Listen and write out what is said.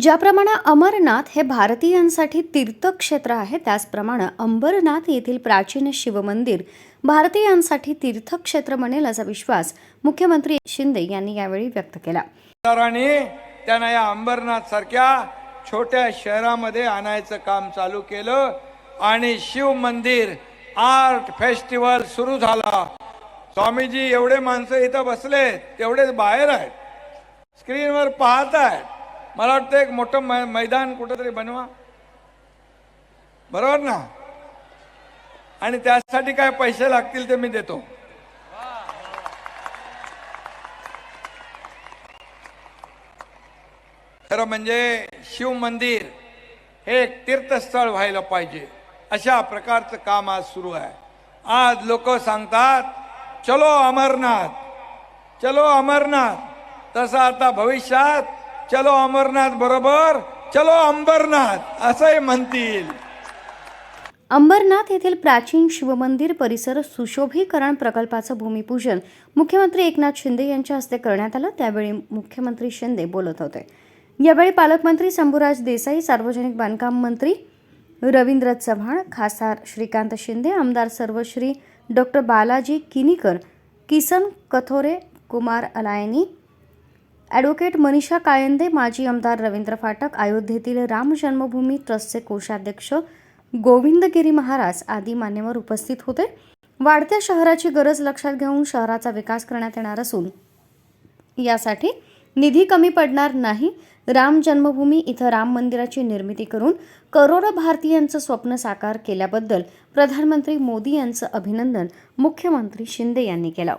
ज्याप्रमाणे अमरनाथ हे भारतीयांसाठी तीर्थक्षेत्र आहे त्याचप्रमाणे अंबरनाथ येथील प्राचीन शिवमंदिर भारतीयांसाठी तीर्थक्षेत्र बनेल असा विश्वास मुख्यमंत्री शिंदे यांनी यावेळी व्यक्त केला. त्यांना या अंबरनाथ सारख्या छोट्या शहरामध्ये आणायचं काम चालू केलं आणि शिव मंदिर आर्ट फेस्टिवल सुरू झाला. स्वामीजी एवढे माणसं इथं बसले तेवढेच बाहेर आहेत. स्क्रीनवर पाहत आहेत मला वाटतं एक मोठं मै मैदान कुठंतरी बनवा. बरोबर ना? आणि त्यासाठी काय पैसे लागतील ते मी देतो. खरं म्हणजे शिव मंदिर हे एक तीर्थस्थळ व्हायला पाहिजे. अशा प्रकारचं काम आज सुरू आहे. आज लोक सांगतात चलो अमरनाथ चलो अमरनाथ. तसं आता भविष्यात चलो अमरनाथ बरोबर चलो अंबरनाथ असंही म्हणतील. अंबरनाथ येथील प्राचीन शिवमंदिर परिसर सुशोभीकरण प्रकल्पाचं भूमिपूजन मुख्यमंत्री एकनाथ शिंदे यांच्या हस्ते करण्यात आलं. त्यावेळी मुख्यमंत्री शिंदे बोलत होते. यावेळी पालकमंत्री शंभूराज देसाई सार्वजनिक बांधकाम मंत्री रवींद्र चव्हाण खासदार श्रीकांत शिंदे आमदार सर्वश्री डॉक्टर बालाजी किनीकर किसन कथोरे कुमार अलायनी ॲडव्होकेट मनीषा काळेंदे माजी आमदार रवींद्र फाटक अयोध्येतील राम जन्मभूमी ट्रस्टचे कोषाध्यक्ष गोविंदगिरी महाराज आदी मान्यवर उपस्थित होते. वाढत्या शहराची गरज लक्षात घेऊन शहराचा विकास करण्यात येणार असून यासाठी निधी कमी पडणार नाही. राम जन्मभूमी इथं राम मंदिराची निर्मिती करून करोडो भारतीयांचं स्वप्न साकार केल्याबद्दल प्रधानमंत्री मोदी यांचं अभिनंदन मुख्यमंत्री शिंदे यांनी केलं.